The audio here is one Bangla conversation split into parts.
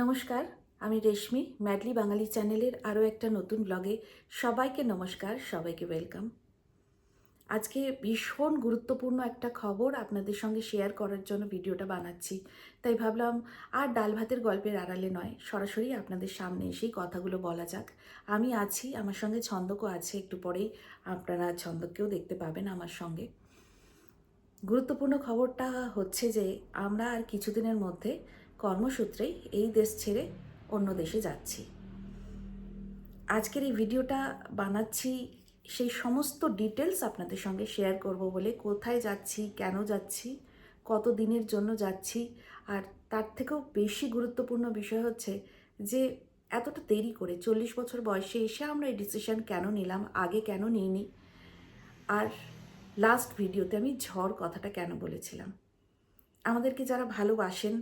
নমস্কার, আমি রেশমি, ম্যাডলি বাঙালি চ্যানেলের আরও একটা নতুন ব্লগে সবাইকে নমস্কার, সবাইকে ওয়েলকাম। আজকে ভীষণ গুরুত্বপূর্ণ একটা খবর আপনাদের সঙ্গে শেয়ার করার জন্য ভিডিওটা বানাচ্ছি। তাই ভাবলাম, আর ডাল ভাতের গল্পের আড়ালে নয়, সরাসরি আপনাদের সামনে এসেই কথাগুলো বলা যাক। আমি আছি, আমার সঙ্গে ছন্দকও আছে, একটু পরেই আপনারা ছন্দককেও দেখতে পাবেন আমার সঙ্গে। গুরুত্বপূর্ণ খবরটা হচ্ছে যে, আমরা আর কিছুদিনের মধ্যে কর্মসূত্রেই এই দেশ ছেড়ে অন্য দেশে যাচ্ছি। আজকের এই ভিডিওটা বানাচ্ছি, সেই সমস্ত ডিটেলস আপনাদের সঙ্গে শেয়ার করব বলে, কোথায় যাচ্ছি, কেন যাচ্ছি, কত দিনের জন্য যাচ্ছি, আর তার থেকেও বেশি গুরুত্বপূর্ণ বিষয় হচ্ছে যে, এতটা দেরি করে, চল্লিশ বছর বয়সে এসে আমরা এই ডিসিশন কেন নিলাম, আগে কেন নিইনি, আর লাস্ট ভিডিওতে আমি ঝড় কথাটা কেন বলেছিলাম। আমাদেরকে যারা ভালোবাসেন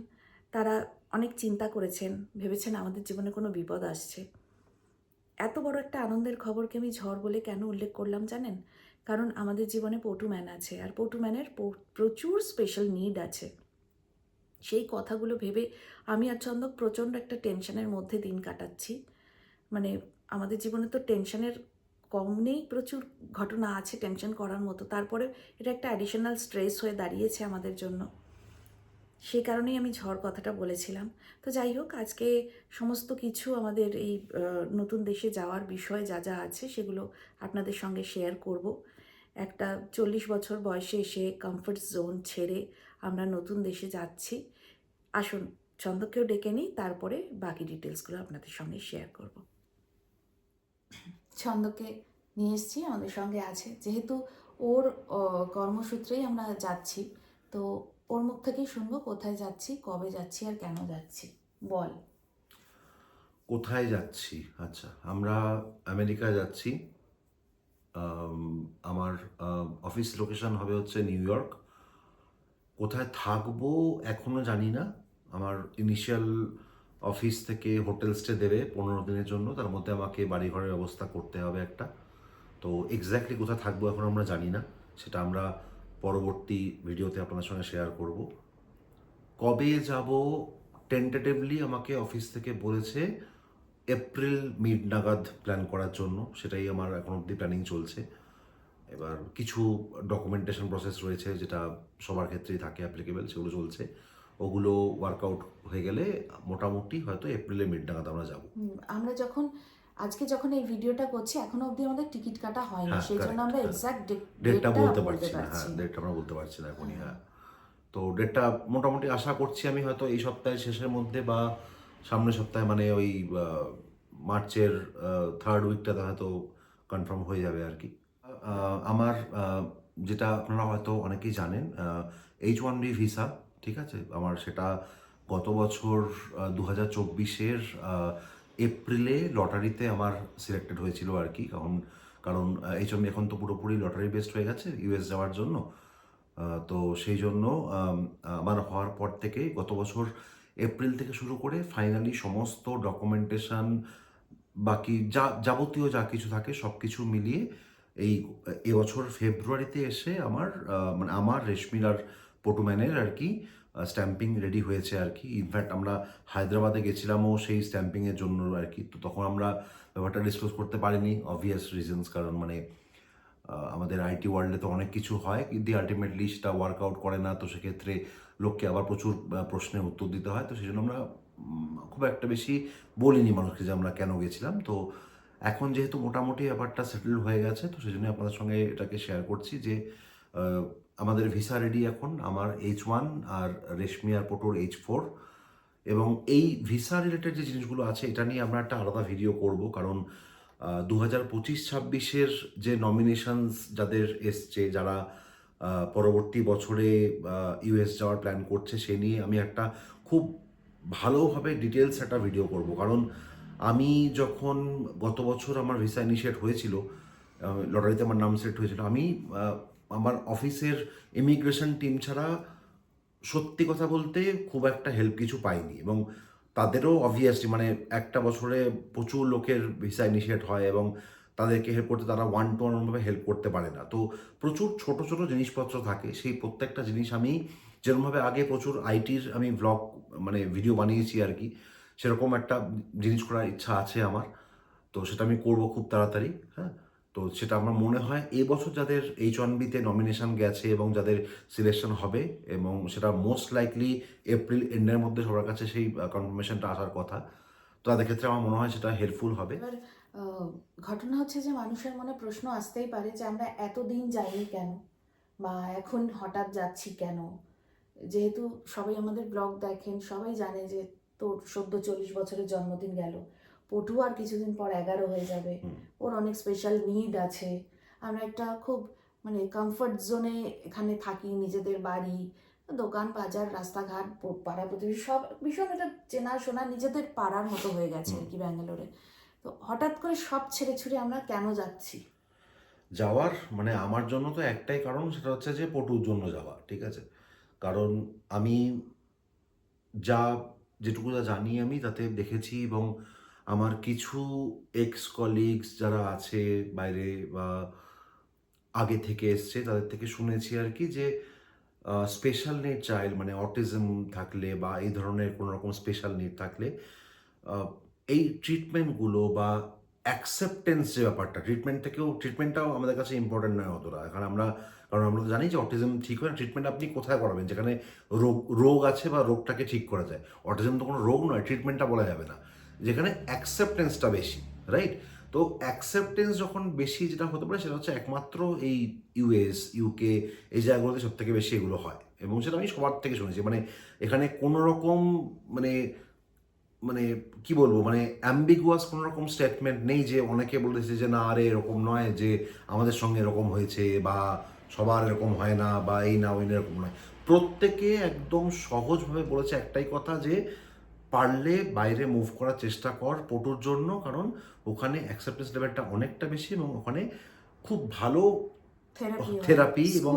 তারা অনেক চিন্তা করেছেন, ভেবেছেন আমাদের জীবনে কোনো বিপদ আসছে। এত বড় একটা আনন্দের খবরকে আমি ঝড় বলে কেন উল্লেখ করলাম জানেন? কারণ আমাদের জীবনে পটুম্যান আছে আর পটুম্যানের প্রচুর স্পেশাল নিড আছে। সেই কথাগুলো ভেবে আমি আর চন্দক প্রচণ্ড একটা টেনশনের মধ্যে দিন কাটাচ্ছি। মানে আমাদের জীবনে তো টেনশনের কম নেই, প্রচুর ঘটনা আছে টেনশন করার মতো। তারপরে এটা একটা অ্যাডিশনাল স্ট্রেস হয়ে দাঁড়িয়েছে আমাদের জন্য। সেই কারণেই আমি ঝড় কথাটা বলেছিলাম। তো যাই হোক, আজকে সমস্ত কিছু আমাদের এই নতুন দেশে যাওয়ার বিষয় যা যা আছে সেগুলো আপনাদের সঙ্গে শেয়ার করব। একটা চল্লিশ বছর বয়সে এসে কমফর্ট জোন ছেড়ে আমরা নতুন দেশে যাচ্ছি। আসুন ছন্দকেও ডেকে নিই, তারপরে বাকি ডিটেলসগুলো আপনাদের সঙ্গে শেয়ার করব। ছন্দকে নিয়ে এসেছি, আমাদের সঙ্গে আছে। যেহেতু ওর কর্মসূত্রেই আমরা যাচ্ছি, তো ওর মুখ থেকেই শুনব কোথায় যাচ্ছি, কবে যাচ্ছি আর কেন যাচ্ছি। বল। কোথায় যাচ্ছি? আচ্ছা আমরা আমেরিকা যাচ্ছি। আমার অফিস লোকেশন হবে হচ্ছে নিউ ইয়র্ক। কোথায় থাকব এখনও জানি না। আমার ইনিশিয়াল অফিস থেকে হোটেল স্টে দেবে পনেরো দিনের জন্য। তার মধ্যে আমাকে বাড়ি ঘরের ব্যবস্থা করতে হবে একটা। তো এক্স্যাক্টলি কোথায় থাকব এখন আমরা জানি না। সেটা আমরা পরবর্তী ভিডিওতে আপনাদের সঙ্গে শেয়ার করব। কবে যাব? টেন্টেটিভলি আমাকে অফিস থেকে বলেছে এপ্রিল মিড নাগাদ প্ল্যান করার জন্য। সেটাই আমার এখন অবধি প্ল্যানিং চলছে। এবার কিছু ডকুমেন্টেশন প্রসেস রয়েছে যেটা সবার ক্ষেত্রেই থাকে অ্যাপ্লিকেবল সেগুলো চলছে। ওগুলো ওয়ার্কআউট হয়ে গেলে মোটামুটি হয়তো এপ্রিলে মিড নাগাদ আমরা যাব। আমরা যখন আজকে যখন এই ভিডিওটা করছি এখনও অবধি আমাদের টিকিট কাটা হয়নি। হ্যাঁ, সেই জন্য আমরা হ্যাঁ। এক্সাক্ট ডেটটা বলতে পারছি না হ্যাঁ ডেটটা আমরা বলতে পারছি না এখনই হ্যাঁ। তো ডেটটা মোটামুটি আশা করছি আমি হয়তো এই সপ্তাহের শেষের মধ্যে বা সামনের সপ্তাহে মানে ওই মার্চের থার্ড উইকটাতে হয়তো কনফার্ম হয়ে যাবে আর কি। আমার যেটা আপনারা হয়তো অনেকেই জানেন এইচ ওয়ান বি ভিসা ঠিক আছে? আমার সেটা গত বছর দু হাজার চব্বিশের এপ্রিলে লটারিতে আমার সিলেক্টেড হয়েছিল আর কি, কারণ কারণ এইচ ওয়ান এখন তো পুরোপুরি লটারি বেসড হয়ে গেছে ইউএস যাওয়ার জন্য। তো সেই জন্য আমার হওয়ার পর থেকে গত বছর এপ্রিল থেকে শুরু করে ফাইনালি সমস্ত ডকুমেন্টেশন বাকি যা, যাবতীয় যা কিছু থাকে সব কিছু মিলিয়ে এই এবছর ফেব্রুয়ারিতে এসে আমার মানে আমার রেশমিলার পটুম্যানের আর কি স্ট্যাম্পিং রেডি হয়েছে আর কি ইনফ্যাক্ট আমরা হায়দ্রাবাদে গেছিলামও সেই স্ট্যাম্পিংয়ের জন্য আর কি তো তখন আমরা ব্যাপারটা ডিসক্লোজ করতে পারিনি অবভিয়াস রিজনস কারণ মানে আমাদের আইটি ওয়ার্ল্ডে তো অনেক কিছু হয়, কিন্তু আলটিমেটলি সেটা ওয়ার্কআউট করে না, তো সেক্ষেত্রে লোককে আবার প্রচুর প্রশ্নের উত্তর দিতে হয়। তো সেই জন্য আমরা খুব একটা বেশি বলিনি মানুষকে যে আমরা কেন গেছিলাম। তো এখন যেহেতু মোটামুটি ব্যাপারটা সেটেল হয়ে গেছে, তো সেই জন্য আপনাদের সঙ্গে এটাকে শেয়ার করছি যে আমাদের ভিসা রেডি এখন, আমার এইচ ওয়ান আর রেশমি আর পোটোর এইচ ফোর এবং এই ভিসা রিলেটেড যে জিনিসগুলো আছে, এটা নিয়ে আমরা একটা আলাদা ভিডিও করব, কারণ দু হাজার পঁচিশ ছাব্বিশের যে নমিনেশনস যাদের এসছে, যারা পরবর্তী বছরে ইউএস যাওয়ার প্ল্যান করছে, সে নিয়ে আমি একটা খুব ভালোভাবে ডিটেলস একটা ভিডিও করব। কারণ, আমি যখন গত বছর আমার ভিসা ইনিশিয়েট হয়েছিল লটারিতে আমার নাম সেট হয়েছিল, আমি আমার অফিসের ইমিগ্রেশন টিম ছাড়া সত্যি কথা বলতে খুব একটা হেল্প কিছু পাইনি এবং তাদেরও অবভিয়াসলি মানে একটা বছরে প্রচুর লোকের ভিসা ইনিশিয়েট হয় এবং তাদেরকে হেল্প করতে তারা ওয়ান টু ওয়ানভাবে হেল্প করতে পারে না। তো প্রচুর ছোট ছোট জিনিসপত্র থাকে। সেই প্রত্যেকটা জিনিস আমি যেরকমভাবে আগে প্রচুর আইটির আমি ব্লগ মানে ভিডিও বানিয়েছি আর কি, সেরকম একটা জিনিস করার ইচ্ছা আছে আমার। তো সেটা আমি করব খুব তাড়াতাড়ি হ্যাঁ? তো সেটা আমার মনে হয় এই বছর যাদের এইচ ওয়ান বিতে নমিনেশন গেছে এবং যাদের সিলেকশন হবে এবং সেটা মোস্ট লাইকলি এপ্রিল এন্ডের মধ্যে সবার কাছে সেই কনফার্মেশনটা আসার কথা। তো তাদের ক্ষেত্রে আমার মনে হয় সেটা হেল্পফুল হবে। ঘটনা হচ্ছে যে মানুষের মনে প্রশ্ন আসতেই পারে যে আমরা এতদিন যাইনি কেন? বা এখন হঠাৎ যাচ্ছি কেন? যেহেতু সবাই আমাদের ব্লগ দেখেন, সবাই জানে যে তোর সদ্য চল্লিশ বছরের জন্মদিন গেল। পটু আর কিছুদিন পর এগারো হয়ে যাবে। ওর অনেক স্পেশাল নিড আছে। আমরা একটা খুব মানে কমফর্ট জোনে এখানে থাকি নিজেদের বাড়ি দোকান বাজার রাস্তাঘাট পাড়া প্রতিবেশী সব ভীষণ একটা চেনাশোনা নিজেদের পাড়ার মতো হয়ে গেছে আর কি ব্যাঙ্গালোরে। তো হঠাৎ করে সব ছেড়ে ছুড়ে আমরা কেন যাচ্ছি? যাওয়ার মানে আমার জন্য তো একটাই কারণ সেটা হচ্ছে যে পটুর জন্য যাওয়া ঠিক আছে? কারণ আমি যা যেটুকু যা জানি আমি তাতে দেখেছি এবং আমার কিছু এক্স কলিগস যারা আছে বাইরে বা আগে থেকে এসছে, তাদের থেকে শুনেছি আর কি যে স্পেশাল নিড চাইল্ড মানে অটিজম থাকলে বা এই ধরনের কোনো রকম স্পেশাল নিড থাকলে এই ট্রিটমেন্টগুলো বা অ্যাকসেপ্টেন্স যে ব্যাপারটা ট্রিটমেন্ট থেকেও ট্রিটমেন্টটাও আমাদের কাছে ইম্পর্টেন্ট নয় অতটা। কারণ আমরা কারণ আমরা তো জানি যে অটিজম ঠিক হয় ট্রিটমেন্ট আপনি কোথায় করাবেন? যেখানে রোগ রোগ আছে বা রোগটাকে ঠিক করা যায়। অটিজম তো কোনো রোগ নয় ট্রিটমেন্টটা বলা যাবে না। যেখানে অ্যাকসেপ্টেন্সটা বেশি রাইট তো অ্যাকসেপ্টেন্স যখন বেশি যেটা হতে পারে সেটা হচ্ছে একমাত্র এই ইউএস ইউকে এই জায়গাগুলোতে সব থেকে বেশি এগুলো হয়। এবং সেটা আমি সবার থেকে শুনেছি। মানে এখানে কোনো রকম মানে মানে কি বলব? মানে অ্যাম্বিগুয়াস কোনো রকম স্টেটমেন্ট নেই যে অনেকে বলেছে যে না, আরে এরকম নয় যে আমাদের সঙ্গে এরকম হয়েছে বা সবার এরকম হয় না বা এই না, ওই না, এরকম নয়। প্রত্যেকে একদম সহজভাবে বলেছে একটাই কথা যে পারলে বাইরে মুভ করার চেষ্টা কর পটুর জন্য কারণ ওখানে অ্যাকসেপ্টেন্স লেভেলটা অনেকটা বেশি এবং ওখানে খুব ভালো থেরাপি এবং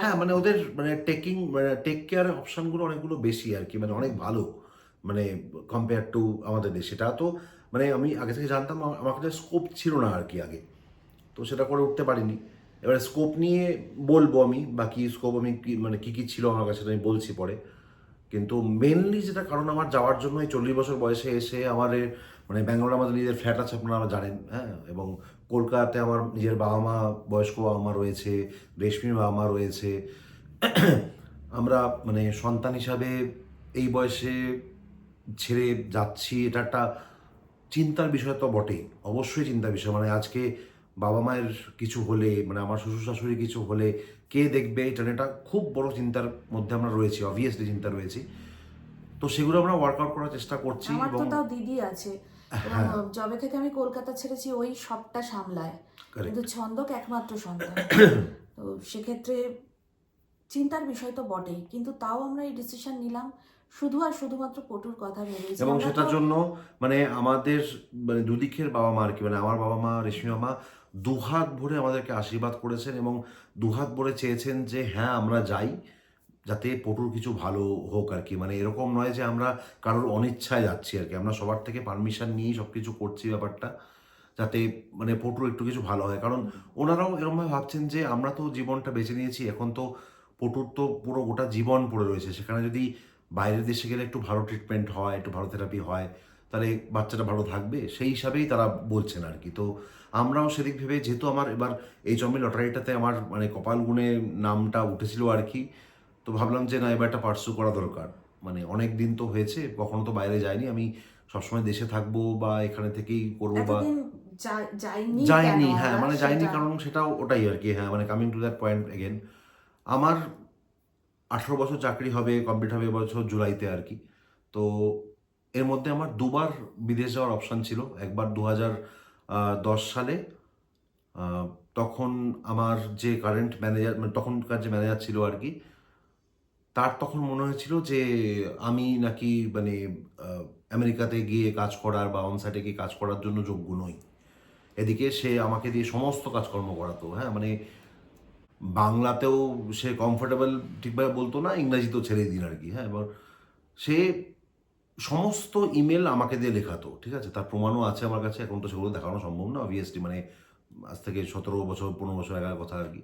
হ্যাঁ মানে ওদের মানে টেকিং টেক কেয়ার অপশনগুলো অনেকগুলো বেশি আর কি মানে অনেক ভালো মানে কম্পেয়ার টু আমাদের দেশে। সেটা তো মানে আমি আগে থেকে জানতাম আমার কাছে স্কোপ ছিল না আর কি আগে তো সেটা করে উঠতে পারিনি। এবারে স্কোপ নিয়ে বলব আমি বাকি স্কোপ আমি কি মানে কী কী ছিল আমার কাছে আমি বলছি পরে। কিন্তু মেনলি যেটা কারণ আমার যাওয়ার জন্য এই চল্লিশ বছর বয়সে এসে আমার মানে ব্যাঙ্গালোরে আমাদের নিজের ফ্ল্যাট আছে আপনারা জানেন হ্যাঁ? এবং কলকাতাতে আমার নিজের বাবা মা বয়স্ক বাবা মা রয়েছে, রেশমির বাবা মা রয়েছে। আমরা মানে সন্তান হিসাবে এই বয়সে ছেড়ে যাচ্ছি, এটা একটা চিন্তার বিষয় তো বটেই, অবশ্যই চিন্তার বিষয়। মানে আজকে বাবা মায়ের কিছু হলে মানে আমার শ্বশুর শাশুড়ি কিছু হলে কে দেখবে এটা একটা খুব বড় চিন্তার মধ্যে আমরা রয়েছি অবভিয়াসলি চিন্তা রয়েছি। তো সেগুলো আমরা ওয়ার্কআউট করার চেষ্টা করছি আমার তো তাও দিদি আছে। হ্যাঁ। এবং যবে থেকে আমি কলকাতা ছেড়েছি ওই সবটা সামলায়। কিন্তু ছন্দক একমাত্র সন্তান তো সেক্ষেত্রে চিন্তার বিষয় তো বটেই কিন্তু তাও আমরা এই ডিসিশন নিলাম। শুধু আর শুধুমাত্র পটুর কথা ভেবেই। যে এবং সেটার জন্য মানে আমাদের মানে দুদিকের বাবা মা আর কি মানে আমার বাবা মা রেশমি মা দুহাত ভরে আমাদেরকে আশীর্বাদ করেছেন এবং দুহাত ভরে চেয়েছেন যে হ্যাঁ আমরা যাই, যাতে পটুর কিছু ভালো হোক আর কি। মানে এরকম নয় যে, আমরা কারোর অনিচ্ছায় যাচ্ছি আর কি। আমরা সবার থেকে পারমিশন নিয়েই সব কিছু করছি ব্যাপারটা, যাতে মানে পটুর একটু কিছু ভালো হয়। কারণ ওনারাও এরকমভাবে ভাবছেন যে, আমরা তো জীবনটা বেছে নিয়েছি, এখন তো পটুর তো পুরো গোটা জীবন পড়ে রয়েছে। সেখানে যদি বাইরের দেশে গেলে একটু ভালো ট্রিটমেন্ট হয়, একটু ভালো থেরাপি হয় তাহলে বাচ্চাটা ভালো থাকবে? সেই হিসাবেই তারা বলছেন আর কি। তো আমরাও সেদিক ভেবে যেহেতু আমার এবার এই জমি লটারিটাতে আমার মানে কপাল গুণে নামটা উঠেছিল আর কি তো ভাবলাম যে না এবার একটা পার্সু করা দরকার। মানে অনেক দিন তো হয়েছে কখনো তো বাইরে যাইনি। আমি সবসময় দেশে থাকব বা এখানে থেকেই করব বা যাইনি হ্যাঁ মানে যাইনি কারণ সেটাও ওটাই আর কি হ্যাঁ মানে coming to that point again আমার আঠেরো বছর চাকরি হবে কমপ্লিট হবে এবছর জুলাইতে আর কি। তো এর মধ্যে আমার দুবার বিদেশ যাওয়ার অপশান ছিল, একবার দু দশ সালে। তখন আমার যে কারেন্ট ম্যানেজার মানে তখনকার যে ম্যানেজার ছিল আর কি, তার তখন মনে হয়েছিল যে আমি নাকি মানে আমেরিকাতে গিয়ে কাজ করার বা অনসাইটে গিয়ে কাজ করার জন্য যোগ্য নই। এদিকে সে আমাকে দিয়ে সমস্ত কাজকর্ম করাতো হ্যাঁ? মানে বাংলাতেও সে কমফোর্টেবল ঠিকভাবে বলতো না, ইংরাজিতেও ছেড়ে দিন আর কি হ্যাঁ? এবার সে সমস্ত ইমেল আমাকে দিয়ে লেখাতো ঠিক আছে? তার প্রমাণও আছে আমার কাছে, এখন তো সেগুলো দেখানো সম্ভব না অবভিয়াসলি মানে আজ থেকে সতেরো বছর, পনেরো বছর আগের কথা আর কি।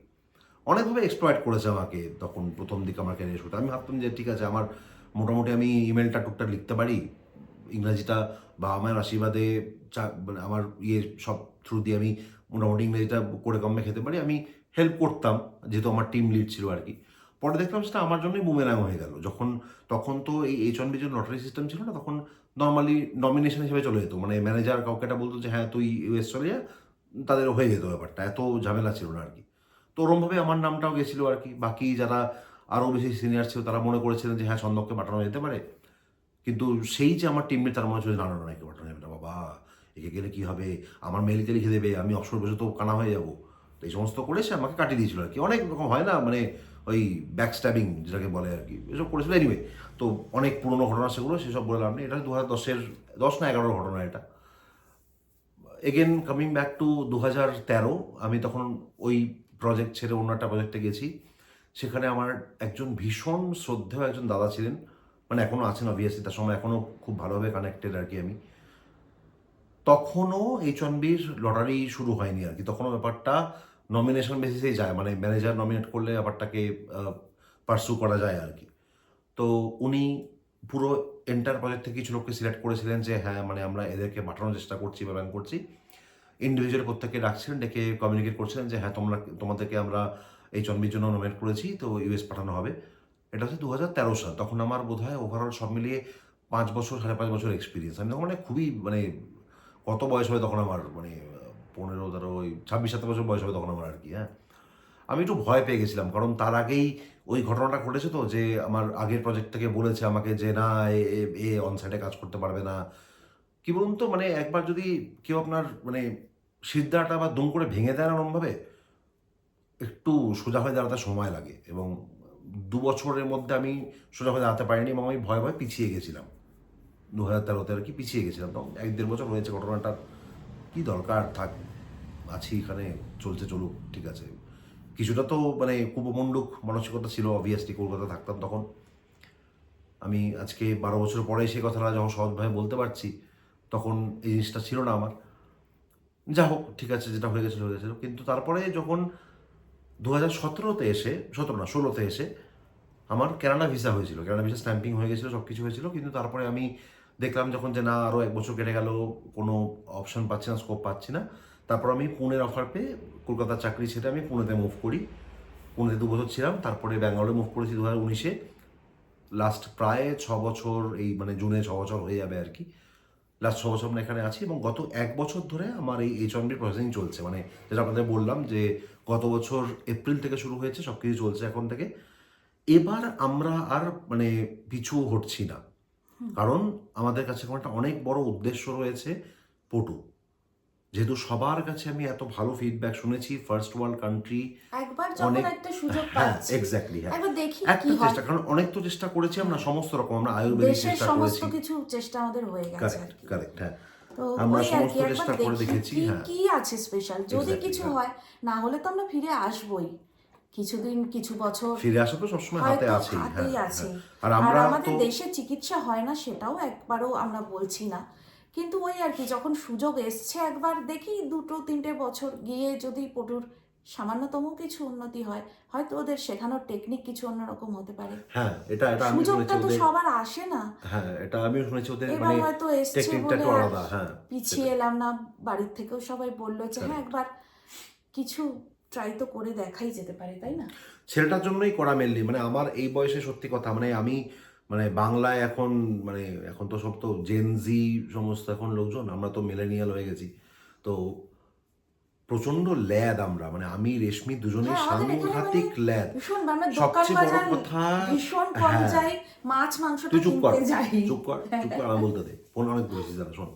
অনেকভাবে এক্সপ্লয়েট করেছে আমাকে তখন প্রথম দিকে আমার ক্যারিয়ার শুরুতে। আমি ভাবতাম যে ঠিক আছে, আমার মোটামুটি আমি ইমেলটা টুকটাক লিখতে পারি, ইংরাজিটা বা আমার আশীর্বাদে মানে আমার ইয়ে সব থ্রু দিয়ে আমি মোটামুটি ইংরেজিটা করে কমে খেতে পারি। আমি হেল্প করতাম, যেহেতু আমার টিম লিড ছিল আর কি। পরে দেখলাম সেটা আমার জন্যই বুমেরাং হয়ে গেল। যখন, তখন তো এই এইচ ওয়ান বি যে লটারি সিস্টেম ছিল না, তখন নর্মালি নমিনেশন হিসেবে চলে যেত। মানে ম্যানেজার কাউকে এটা বলতো যে হ্যাঁ তুই ইউএস চলে যা। তাদের হয়ে যেত ব্যাপারটা। এত ঝামেলা ছিল না আর কি তো ওরমভাবে আমার নামটাও গেছিল আর কি বাকি যারা আরও বেশি সিনিয়র ছিল, তারা মনে করেছিলেন যে হ্যাঁ সন্দককে পাঠানো যেতে পারে। কিন্তু সেই যে আমার টিমমেট তার মনে হচ্ছে না না একে পাঠানো যাবে না, বাবা। একে গেলে কী হবে? আমার মেলকে লিখে দেবে। আমি অবসর বসে তো কানা হয়ে যাব। তো এই সমস্ত করে সে আমাকে কাটিয়ে দিয়েছিল আর কি অনেক রকম হয় না? মানে ওই ব্যাক স্ট্যাবিং যেটাকে বলে আর কি, এসব করেছিল। এনিওয়ে তো অনেক পুরনো ঘটনা সেগুলো, সেসব বলে লাভ নেই। এটা দু হাজার দশের, দশ না এগারোর ঘটনা এটা। এগেন কামিং ব্যাক টু দু হাজার তেরো, আমি তখন ওই প্রজেক্ট ছেড়ে অন্য একটা প্রজেক্টে গেছি। সেখানে আমার একজন ভীষণ শ্রদ্ধেয় একজন দাদা ছিলেন। মানে এখনও আছেন অবভিয়াসলি তার সময় এখনও খুব ভালোভাবে কানেক্টেড আর কি আমি। তখনও এইচ ওয়ান বির লটারি শুরু হয়নি আর কি। তখনও ব্যাপারটা নমিনেশন বেসিসেই যায় মানে ম্যানেজার নমিনেট করলে ব্যাপারটাকে পার্সু করা যায় আর কি। তো উনি পুরো এন্টার প্রজেক্ট থেকে কিছু লোককে সিলেক্ট করেছিলেন যে হ্যাঁ মানে আমরা এদেরকে পাঠানোর চেষ্টা করছি বা ব্যান করছি। ইন্ডিভিজুয়াল প্রত্যেককে ডাকছিলেন, ডেকে কমিউনিকেট করছিলেন যে হ্যাঁ তোমরা, তোমাদেরকে আমরা এই চন্বির জন্য নমিনেট করেছি, তো ইউএস পাঠানো হবে। এটা হচ্ছে দু হাজার তেরো সাল। তখন আমার বোধ হয় ওভারঅল সব মিলিয়ে পাঁচ বছর, সাড়ে পাঁচ বছর এক্সপিরিয়েন্স আমি তখন মানে খুবই মানে কত বয়স হবে তখন আমার মানে পনেরো, তেরো, ওই ছাব্বিশ সাত বছর বয়স হবে তখন আমার আর কি হ্যাঁ। আমি একটু ভয় পেয়ে গেছিলাম, কারণ তার আগেই ওই ঘটনাটা ঘটেছে তো, যে আমার আগের প্রজেক্ট থেকে বলেছে আমাকে যে, না, এ- এ- এ অন সাইডে কাজ করতে পারবে না। কি বলুন তো মানে একবার যদি কেউ আপনার মানে সিদ্ধাটা বা দুম করে ভেঙে দেয় না ওরমভাবে, একটু সোজা হয়ে দাঁড়াতে সময় লাগে এবং দু বছরের মধ্যে আমি সোজা হয়ে দাঁড়াতে পারিনি এবং আমি ভয় ভয় পিছিয়ে গেছিলাম। দু হাজার তেরোতে আর কি পিছিয়ে গেছিলাম। এক দেড় বছর হয়েছে ঘটনাটার, কি দরকার, থাক। আছি এখানে চলছে চলুক, ঠিক আছে। কিছুটা তো মানে কুপমণ্ডুক মানসিকতা ছিল অবভিয়াসলি কলকাতা থাকতাম তখন। আমি আজকে বারো বছর পরে সে কথাটা যখন সহজভাবে বলতে পারছি, তখন এই জিনিসটা ছিল না আমার। যা হোক, ঠিক আছে, যেটা হয়ে গেছিল হয়ে গেছিল। কিন্তু তারপরে যখন দু হাজার সতেরোতে এসে, সতেরো না, ষোলোতে এসে আমার কেরালা ভিসা হয়েছিল। কেরালা ভিসা স্ট্যাম্পিং হয়ে গেছিল সব কিছু হয়েছিল। কিন্তু তারপরে আমি দেখলাম যখন যে না আরও এক বছর কেটে গেল, কোনো অপশন পাচ্ছি না, স্কোপ পাচ্ছি না। তারপর আমি পুনের অফার পেয়ে কলকাতার চাকরি ছেড়ে আমি পুনেতে মুভ করি। পুনেতে দু বছর ছিলাম, তারপরে ব্যাঙ্গালোরে মুভ করেছি দু হাজার উনিশে। লাস্ট প্রায় ছ বছর এই মানে জুনে ছ বছর হয়ে যাবে আর কি। লাস্ট ছ বছর আমরা এখানে আছি এবং গত এক বছর ধরে আমার এই এইচ বির প্রসেসিং চলছে। মানে যেটা আপনাদের বললাম যে গত বছর এপ্রিল থেকে শুরু হয়েছে সব কিছু চলছে এখন থেকে। এবার আমরা আর মানে পিছু হটছি না। কারণ আমাদের কাছে একটা অনেক বড় উদ্দেশ্য রয়েছে পটু যেহেতু সবার কাছে আমি এত ভালো ফিডব্যাক শুনেছি ফার্স্ট ওয়ার্ল্ড কান্ট্রি একবার যখন একটা সুযোগ হ্যাঁ পাচ্ছি এক্স্যাক্টলি হ্যাঁ। একবার দেখি কি হয়। চেষ্টা কারণ অনেক তো চেষ্টা করেছি আমরা সমস্ত রকম আমরা আয়ুর্বেদিক চেষ্টা সমস্ত কিছু চেষ্টা আমাদের হয়ে গেছে কারেক্ট হ্যাঁ। আমরা সমস্ত চেষ্টা করে দেখেছি, হ্যাঁ। কি আছে স্পেশাল যদি কিছু হ্যাঁ। হয় না হলে তো আমরা ফিরে আসবই। কিছুদিন কিছু বছর ফিরে আসা তো সবসময় হাতে হ্যাঁ হ্যাঁ। আছে। আর আমরা আমাদের দেশে চিকিৎসা হয় না সেটাও একবারও আমরা বলছি না। কিন্তু ওই আর কি যখন সুযোগ এসছে একবার দেখি দুটো তিনটে বছর গিয়ে যদি পটুর সামান্যতম কিছু উন্নতি হয় হয়তো ওদের শেখানোর টেকনিক কিছু অন্যরকম হতে পারে। হ্যাঁ এটা এটা আমি সুযোগটা তো সবার আসে না। হ্যাঁ এটা আমিও শুনেছি ওদের মানে হয়তো এসছে বলে আলাদা হ্যাঁ পিছিয়ে এলাম না বাড়ির থেকেও সবাই বলল যে হ্যাঁ একবার কিছু ট্রাই তো করে দেখাই যেতে পারে তাই না? ছেলেটার জন্যই করা মেনলি মানে আমার এই বয়সে সত্যি কথা মানে আমি মানে বাংলায় এখন মানে এখন তো সব তো জেনজি সমস্ত এখন লোকজন আমরা তো মিলেনিয়াল হয়ে গেছি। তো প্রচণ্ড ল্যাদ আমরা মানে আমি রেশমি দুজনেই হ্যাঁ, সাংঘাতিক ল্যাদ। আমরা দোকান সবচেয়ে বড় কথা হ্যাঁ। মাছ তুই চুপ কর চুপ কর চুপ কর আমি বলতে দে ফোন অনেক করেছিস দাদা শোন।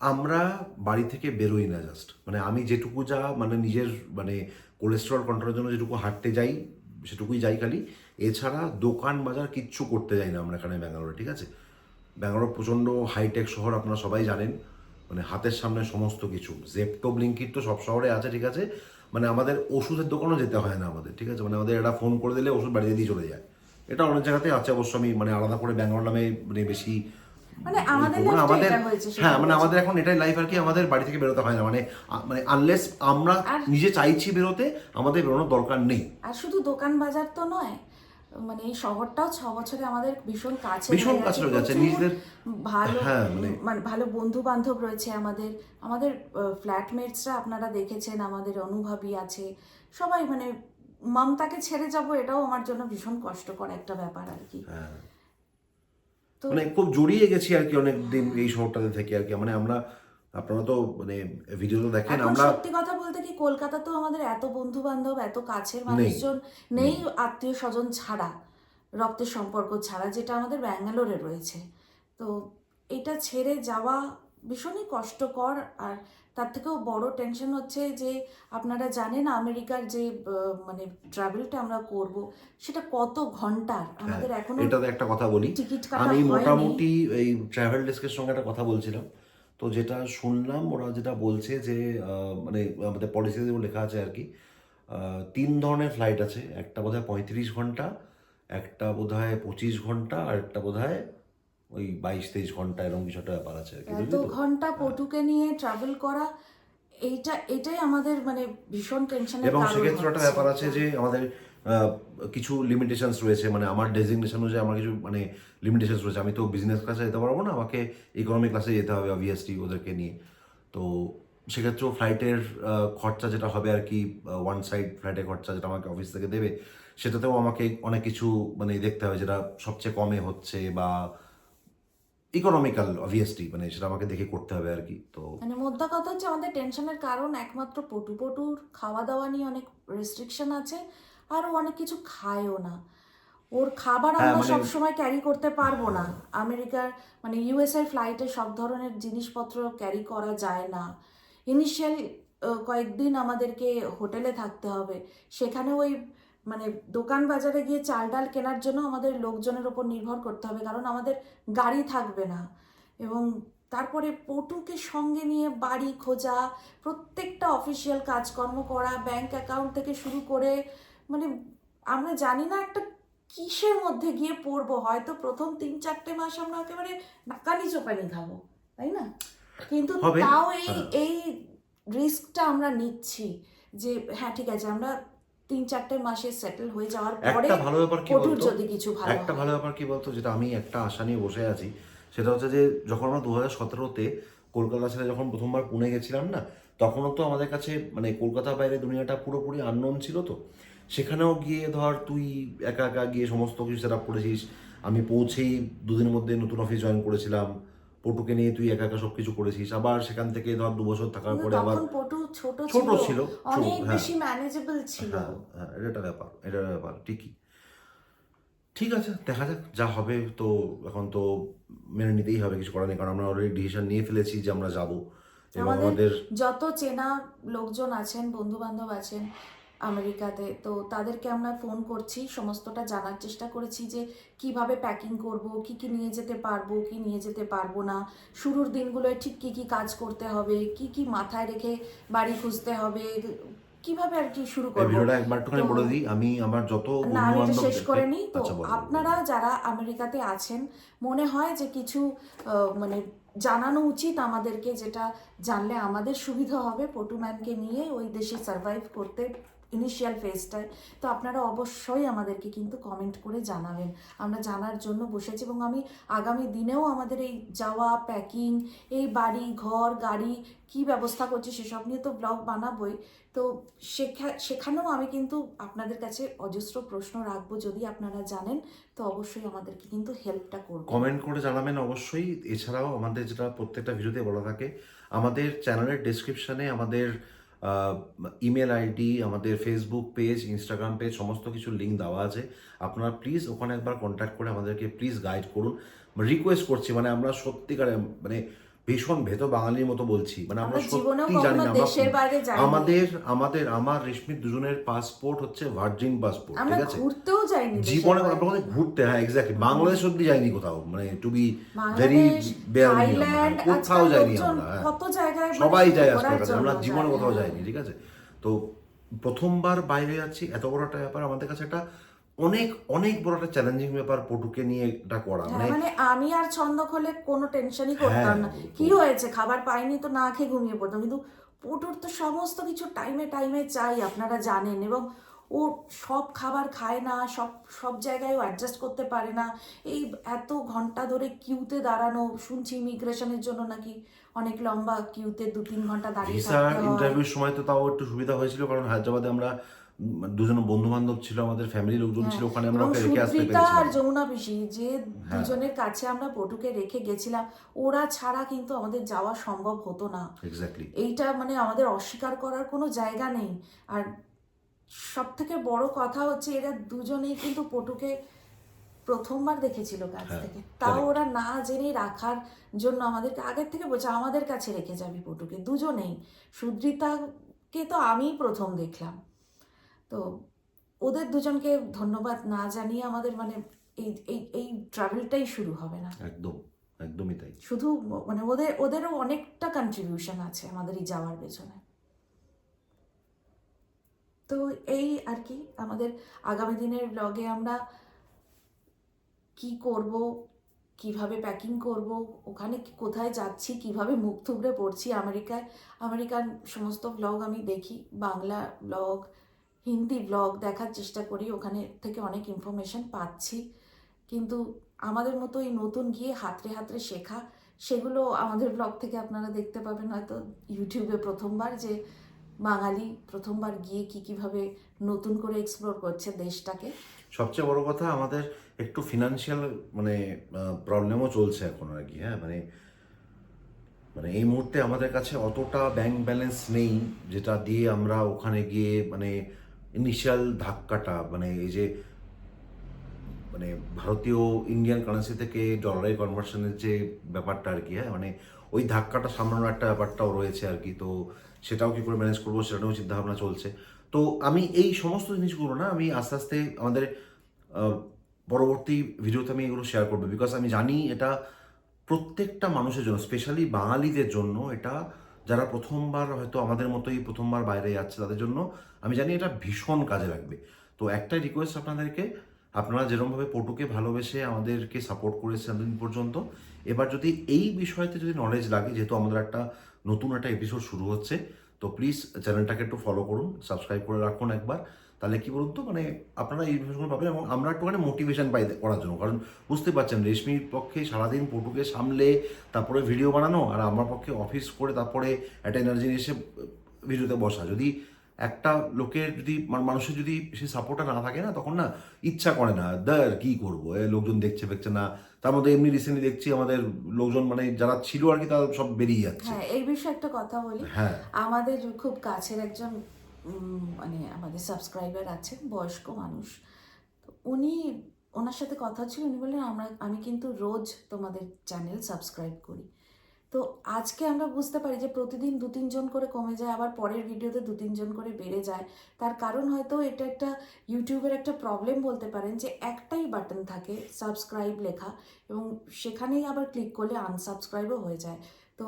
আমরা বাড়ি থেকে বেরোই না জাস্ট মানে আমি যেটুকু যা মানে নিজের মানে কোলেস্টেরল কন্ট্রোলের জন্য যেটুকু হাঁটতে যাই সেটুকুই যাই খালি। এছাড়া দোকান বাজার কিচ্ছু করতে যাই না আমরা এখানে ব্যাঙ্গালোরে ঠিক আছে? ব্যাঙ্গালোর প্রচণ্ড হাইটেক শহর আপনারা সবাই জানেন মানে হাতের সামনে সমস্ত কিছু। জেপটো ব্লিঙ্কিট তো সব শহরে আছে ঠিক আছে? মানে আমাদের ওষুধের দোকানও যেতে হয় না আমাদের ঠিক আছে? মানে আমাদের এটা ফোন করে দিলে ওষুধ বাড়িতে দিয়ে চলে যায়। এটা অনেক জায়গাতে আছে অবশ্য আমি মানে আলাদা করে ব্যাঙ্গালোর নামে মানে বেশি মানে আমাদের মানে হ্যাঁ মানে আমাদের এখন এটাই লাইফ আর কি আমাদের বাড়ি থেকে বেরোতে হয় না। মানে মানে আনলেস আমরা নিজে চাইছি বেরোতে আমাদের বেরোনোর দরকার নেই। আর শুধু দোকান বাজার তো নয় মানে এই শহরটাও ছ বছরে আমাদের ভীষণ কাছে ভীষণ কাছে গেছে নিজেদের ভালো হ্যাঁ, মানে- মানে ভালো বন্ধু বান্ধব রয়েছে আমাদের। আমাদের ফ্ল্যাটমেটসরা আপনারা দেখেছেন আমাদের অনুভবী আছে। সবাই মানে মমতাকে ছেড়ে যাব এটাও আমার জন্য ভীষণ কষ্টকর একটা ব্যাপার আর কি। হ্যাঁ। মানে খুব জড়িয়ে গেছি আর কি অনেক দিন এই শহরটাতে থেকে আর কি। মানে আমরা আপনারা তো মানে ভিডিও তো দেখেন আমরা সত্যি কথা বলতে কি কলকাতাতেও আমাদের এত বন্ধু বান্ধব এত কাছের মানুষজন নেই আত্মীয় স্বজন ছাড়া রক্তের সম্পর্ক ছাড়া যেটা আমাদের ব্যাঙ্গালোরে রয়েছে। তো এটা ছেড়ে যাওয়া ভীষণই কষ্টকর আর তার থেকেও বড় টেনশন হচ্ছে যে আপনারা জানেন আমেরিকার যে মানে ট্রাভেলটা আমরা করব সেটা কত ঘণ্টার? আমাদের এখনও এটা একটা কথা বলি। টিকিট কাটা আমি মোটামুটি এই ট্রাভেল ডেস্কের সঙ্গে একটা কথা বলছিলাম। তো যেটা শুনলাম ওরা যেটা বলছে যে মানে আমাদের পলিসিতে লেখা আছে আর কি তিন ধরনের ফ্লাইট আছে। একটা বোধ হয় পঁয়ত্রিশ ঘণ্টা একটা বোধ হয় পঁচিশ ঘণ্টা আর একটা বোধ হয় ওই বাইশ তেইশ ঘণ্টা এরকম কিছু একটা ব্যাপার আছে আর কি এত ঘণ্টা পটুকে নিয়ে ট্রাভেল করা এইটা এটাই আমাদের মানে ভীষণ টেনশনের এবং সেক্ষেত্রে একটা ব্যাপার আছে যে আমাদের কিছু লিমিটেশনস রয়েছে মানে আমার ডেজিগনেশন অনুযায়ী আমার কিছু মানে লিমিটেশনস রয়েছে। আমি তো বিজনেস ক্লাসে যেতে পারব না, আমাকে ইকোনমি ক্লাসে যেতে হবে অবভিয়াসলি ওদেরকে নিয়ে। তো সেক্ষেত্রেও ফ্লাইটের খরচা যেটা হবে আর কি ওয়ান সাইড ফ্লাইটের খরচা যেটা আমাকে অফিস থেকে দেবে, সেটাতেও আমাকে অনেক কিছু মানে দেখতে হবে যেটা সবচেয়ে কমে হচ্ছে বা ইকোনমিক্যাল অবভিয়াসলি মানে সেটা আমাকে দেখে করতে হবে আর কি, তো মানে মোদ্দা কথা হচ্ছে আমাদের টেনশনের কারণ একমাত্র পটু পটুর খাওয়া দাওয়া নিয়ে অনেক রেস্ট্রিকশন আছে। আর অনেক কিছু খায়ও না। ওর খাবার হ্যাঁ, আমরা মানে- সব সময় ক্যারি করতে পারব না। আমেরিকার মানে ইউএসএ ফ্লাইটে সব ধরনের জিনিসপত্র ক্যারি করা যায় না। ইনিশিয়াল কয়েকদিন আমাদেরকে হোটেলে থাকতে হবে। সেখানে ওই মানে দোকান বাজারে গিয়ে চাল ডাল কেনার জন্য আমাদের লোকজনের ওপর নির্ভর করতে হবে কারণ আমাদের গাড়ি থাকবে না। এবং তারপরে পটুকে সঙ্গে নিয়ে বাড়ি খোঁজা প্রত্যেকটা অফিসিয়াল কাজকর্ম করা ব্যাংক অ্যাকাউন্ট থেকে শুরু করে মানে আমরা জানি না একটা কিসের মধ্যে গিয়ে পড়ব হয়তো প্রথম তিন চারটে মাস আমরা একেবারে নাকানি চোপানি খাব তাই না? কিন্তু তাও এই হ্যাঁ। এই রিস্কটা আমরা নিচ্ছি যে হ্যাঁ ঠিক আছে আমরা তিন চারটে মাসে সেটেল হয়ে যাওয়ার পরে একটা ভালো ব্যাপার কি বলতো? যদি কিছু ভালো একটা ভালো ব্যাপার কি বলতো যেটা আমি একটা আশা নিয়ে বসে আছি সেটা হচ্ছে যে যখন আমরা দু হাজার সতেরোতে কলকাতা ছেড়ে যখন প্রথমবার পুনে গেছিলাম না তখনও তো আমাদের কাছে মানে কলকাতার বাইরে দুনিয়াটা পুরোপুরি আননোন ছিল তো। সেখানেও গিয়ে ধর তুই একা একা গিয়ে সমস্ত কিছু সেট আপ করেছিস। আমি পৌঁছেই দুদিনের মধ্যে নতুন অফিস জয়েন করেছিলাম। পটুকে নিয়ে তুই একা একা সব কিছু করেছিস। আবার সেখান থেকে ধর দু বছর থাকার পরে আবার পটু ছোট ছোট ছিল অনেক হ্যাঁ। বেশি ম্যানেজেবল ছিল। হ্যাঁ হ্যাঁ এটা ব্যাপার এটা ব্যাপার ঠিকই। ঠিক আছে দেখা যাক যা হবে। তো এখন তো মেনে নিতেই হবে কিছু করার নেই কারণ আমরা অলরেডি ডিসিশন নিয়ে ফেলেছি যে আমরা যাব। এবং আমাদের আমাদের যত চেনা লোকজন আছেন বন্ধু বান্ধব আছেন আমেরিকাতে। তো তাদেরকে আমরা ফোন করছি সমস্তটা জানার চেষ্টা করেছি যে কীভাবে প্যাকিং করব কি কি নিয়ে যেতে পারব কি নিয়ে যেতে পারব না শুরুর দিনগুলোয় ঠিক কি কি কাজ করতে হবে কি কি মাথায় রেখে বাড়ি খুঁজতে হবে কীভাবে আর কি শুরু করব। ভিডিওটা একবার একটুখানি বলে দিই আমি আমার যত না আমি এটা শেষ করে নিই। তো আচ্ছা। আপনারা যারা আমেরিকাতে আছেন মনে হয় যে কিছু মানে জানানো উচিত আমাদেরকে যেটা জানলে আমাদের সুবিধা হবে পটুম্যানকে নিয়ে ওই দেশে সার্ভাইভ করতে। ইনিশিয়াল ফেজটায় তো আপনারা অবশ্যই আমাদেরকে কিন্তু কমেন্ট করে জানাবেন। আমরা জানার জন্য বসেছি এবং আমি আগামী দিনেও আমাদের এই যাওয়া প্যাকিং এই বাড়ি, ঘর, গাড়ি কি ব্যবস্থা করছি সেসব নিয়ে তো ব্লগ বানাবোই। তো সেখা- সেখানেও আমি কিন্তু আপনাদের কাছে অজস্র প্রশ্ন রাখব যদি আপনারা জানেন, তো অবশ্যই আমাদেরকে কিন্তু হেল্পটা করবেন। কমেন্ট করে জানাবেন অবশ্যই। এছাড়াও আমাদের যেটা প্রত্যেকটা ভিডিওতে বলা থাকে, আমাদের চ্যানেলের ডেসক্রিপশনে আমাদের ইমেল আইডি আমাদের ফেসবুক পেজ ইনস্টাগ্রাম পেজ সমস্ত কিছু লিঙ্ক দেওয়া আছে। আপনারা প্লিজ ওখানে একবার কন্ট্যাক্ট করে আমাদেরকে প্লিজ গাইড করুন। রিকোয়েস্ট করছি মানে আমরা সত্যিকারে মানে ভীষণ ভেতর বাঙালির মতো বলছি। মানে আমরা সত্যি জানি না আমাদের আমাদের আমার রেশমির দুজনের পাসপোর্ট হচ্ছে ভার্জিন পাসপোর্ট ঠিক আছে? ঘুরতেও যাইনি জীবনে আমরা ঘুরতে হ্যাঁ এক্স্যাক্টলি বাংলাদেশ অব্দি যাইনি কোথাও মানে টু বি ভেরি বাংলাদেশ কোথাও যাইনি আমরা হ্যাঁ। মানে সবাই যায় আজকাল আমরা জীবনে কোথাও। যাইনি ঠিক আছে? তো প্রথমবার বাইরে যাচ্ছি এত বড় একটা ব্যাপার আমাদের কাছে একটা অনেক অনেক বড় একটা চ্যালেঞ্জিং ব্যাপার পটুকে নিয়ে এটা করা। হ্যাঁ, মানে মানে আমি আর ছন্দক হলে কোনো টেনশনই করতাম হ্যাঁ, না। কি হয়েছে? খাবার পাইনি তো না খেয়ে ঘুমিয়ে পড়তাম। কিন্তু পটুর তো সমস্ত কিছু টাইমে টাইমে চাই আপনারা জানেন। এবং ও সব খাবার খায় না সব সব জায়গায় ও অ্যাডজাস্ট করতে পারে না। এই এত ঘণ্টা ধরে কিউতে দাঁড়ানো শুনছি ইমিগ্রেশনের জন্য নাকি অনেক লম্বা কিউতে দু তিন ঘণ্টা দাঁড়িয়ে ভিসা ইন্টারভিউর সময় তো তাও একটু সুবিধা হয়েছিল কারণ হায়দ্রাবাদে আমরা দুজন বন্ধু বান্ধব ছিল আমাদের ফ্যামিলি লোকজন ছিল ওখানে আমরা ওকে রেখে আসতে সুদ্রিতা আর যমুনা পিসি যে হ্যাঁ। দুজনের কাছে আমরা পটুকে রেখে গেছিলাম ওরা ছাড়া কিন্তু আমাদের যাওয়া সম্ভব হতো না। এক্স্যাক্টলি এইটা মানে আমাদের অস্বীকার করার কোনো জায়গা নেই। আর সব থেকে বড় কথা হচ্ছে এরা দুজনেই কিন্তু পটুকে প্রথমবার দেখেছিল কাছ হ্যাঁ, থেকে। তাও ওরা না জেনে রাখার জন্য আমাদেরকে আগের থেকে বলছে আমাদের কাছে রেখে যাবি পটুকে দুজনেই। সুদ্রিতাকে তো আমিই প্রথম দেখলাম। তো ওদের দুজনকে ধন্যবাদ না জানিয়ে আমাদের মানে এই এই এই ট্রাভেলটাই শুরু হবে না। একদম একদমই তাই। শুধু মানে ওদের ওদেরও অনেকটা কন্ট্রিবিউশন আছে আমাদের এই যাওয়ার পেছনে। তো এই আর কি আমাদের আগামী দিনের ব্লগে আমরা কি করব কীভাবে প্যাকিং করব ওখানে কোথায় যাচ্ছি কীভাবে মুখ থুবড়ে পড়ছি আমেরিকায় আমেরিকান সমস্ত ব্লগ আমি দেখি বাংলা ব্লগ হিন্দি ব্লগ দেখার চেষ্টা করি, ওখানে থেকে অনেক ইনফরমেশন পাচ্ছি। কিন্তু আমাদের মতো এই নতুন গিয়ে হাতড়ে হাতড়ে শেখা, সেগুলো আমাদের ব্লগ থেকে আপনারা দেখতে পাবেন। হয়তো ইউটিউবে প্রথমবার যে বাঙালি প্রথমবার গিয়ে কি কীভাবে নতুন করে এক্সপ্লোর করছে দেশটাকে। সবচেয়ে বড় কথা আমাদের একটু ফিনান্সিয়াল মানে প্রবলেমও চলছে এখন আর কি হ্যাঁ? মানে মানে এই মুহূর্তে আমাদের কাছে অতটা ব্যাংক ব্যালেন্স নেই, যেটা দিয়ে আমরা ওখানে গিয়ে মানে ইনিশিয়াল ধাক্কাটা মানে এই যে মানে ভারতীয় ইন্ডিয়ান কারেন্সি থেকে ডলারে কনভার্সনের যে ব্যাপারটা আর কি হ্যাঁ মানে ওই ধাক্কাটা সামলানোর একটা ব্যাপারটাও রয়েছে আর কি, তো সেটাও কি করে ম্যানেজ করব সেটাও চিন্তাভাবনা চলছে। তো আমি এই সমস্ত জিনিসগুলো না, আমি আস্তে আস্তে আমাদের পরবর্তী ভিডিওতে আমি এগুলো শেয়ার করব বিকজ আমি জানি এটা প্রত্যেকটা মানুষের জন্য স্পেশালি বাঙালিদের জন্য এটা যারা প্রথমবার হয়তো আমাদের মতোই প্রথমবার বাইরে যাচ্ছে তাদের জন্য, আমি জানি এটা ভীষণ কাজে লাগবে। তো একটাই রিকোয়েস্ট আপনাদেরকে, আপনারা যেরকমভাবে পটুকে ভালোবেসে আমাদেরকে সাপোর্ট করেছেন এতদিন পর্যন্ত, এবার যদি এই বিষয়তে যদি নলেজ লাগে, যেহেতু আমাদের একটা নতুন একটা এপিসোড শুরু হচ্ছে, তো প্লিজ চ্যানেলটাকে একটু ফলো করুন সাবস্ক্রাইব করে রাখুন একবার। তাহলে কি বলুন তো? মানে আপনারা এই বিষয়গুলো পাবেন এবং আমরা একটুখানি মোটিভেশন পাই করার জন্য। কারণ বুঝতে পারছেন রেশমির পক্ষে সারাদিন পটুকে সামলে তারপরে ভিডিও বানানো আর আমার পক্ষে অফিস করে তারপরে একটা এনার্জি নিয়ে এসে ভিডিওতে বসা। যদি একটা লোকের যদি মানে মানুষের যদি সেই সাপোর্টটা না থাকে না তখন না ইচ্ছা করে না দার কি করব? এ লোকজন দেখছে দেখছে না। তার মধ্যে এমনি রিসেন্টলি দেখছি আমাদের লোকজন মানে যারা ছিল আর কি তারা সব বেরিয়ে যাচ্ছে। হ্যাঁ এই বিষয়ে একটা কথা বলি। হ্যাঁ। আমাদের খুব কাছের একজন মানে আমাদের সাবস্ক্রাইবার আছেন, বয়স্ক মানুষ। তো উনি, ওনার সাথে কথা ছিল উনি বললেন, আমরা, আমি কিন্তু রোজ তোমাদের চ্যানেল সাবস্ক্রাইব করি। তো আজকে আমরা বুঝতে পারি যে প্রতিদিন দু তিনজন করে কমে যায়, আবার পরের ভিডিওতে দু তিনজন করে বেড়ে যায়। তার কারণ হয়তো এটা একটা ইউটিউবের একটা প্রবলেম বলতে পারেন যে একটাই বাটন থাকে সাবস্ক্রাইব লেখা, এবং সেখানেই আবার ক্লিক করলে আনসাবস্ক্রাইবও হয়ে যায়। তো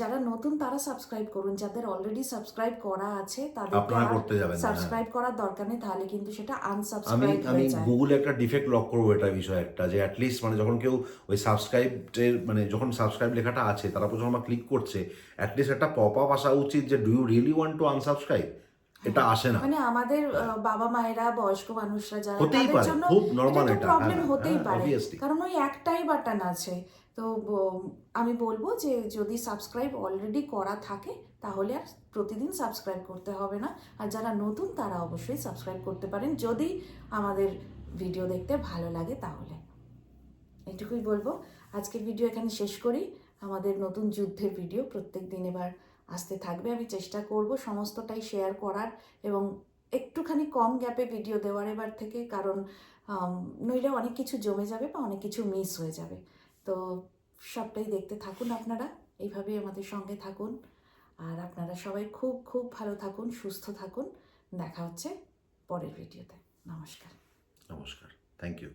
যারা নতুন তারা সাবস্ক্রাইব করুন। যাদের অলরেডি সাবস্ক্রাইব করা আছে তাদেরকে আপনারা করতে যাবেন হ্যাঁ। সাবস্ক্রাইব করার দরকার নেই তাহলে কিন্তু সেটা আনসাবস্ক্রাইব হয়ে যায়। আমি গুগলে একটা ডিফেক্ট লক করব এটা বিষয় একটা যে অ্যাটলিস্ট মানে যখন কেউ ওই সাবস্ক্রাইবের মানে যখন সাবস্ক্রাইব লেখাটা আছে তারা যখন আমার ক্লিক করছে অ্যাট লিস্ট একটা পপআপ আসা উচিত যে do you really want to unsubscribe এটা আসে না। মানে আমাদের বাবা মায়েরা বয়স্ক মানুষরা যারা হতেই পারে, খুব এটা এটা, প্রবলেম হ্যাঁ, হতেই হ্যাঁ, পারে। কারণ ওই একটাই বাটন আছে। তো আমি বলব যে যদি সাবস্ক্রাইব অলরেডি করা থাকে তাহলে আর প্রতিদিন সাবস্ক্রাইব করতে হবে না। আর যারা নতুন তারা অবশ্যই সাবস্ক্রাইব করতে পারেন। যদি আমাদের ভিডিও দেখতে ভালো লাগে তাহলে। এটুকুই বলব। আজকের ভিডিও এখানে শেষ করি। আমাদের নতুন যুদ্ধের ভিডিও প্রত্যেক দিন এবার আসতে থাকবে, আমি চেষ্টা করব সমস্তটাই শেয়ার করার এবং একটুখানি কম গ্যাপে ভিডিও দেওয়ার এবার থেকে, কারণ নইলে অনেক কিছু জমে যাবে বা অনেক কিছু মিস হয়ে যাবে। তো সবটাই দেখতে থাকুন আপনারা, এইভাবেই আমাদের সঙ্গে থাকুন। আর আপনারা সবাই খুব খুব ভালো থাকুন, সুস্থ থাকুন। দেখা হচ্ছে পরের ভিডিওতে নমস্কার। নমস্কার। Thank you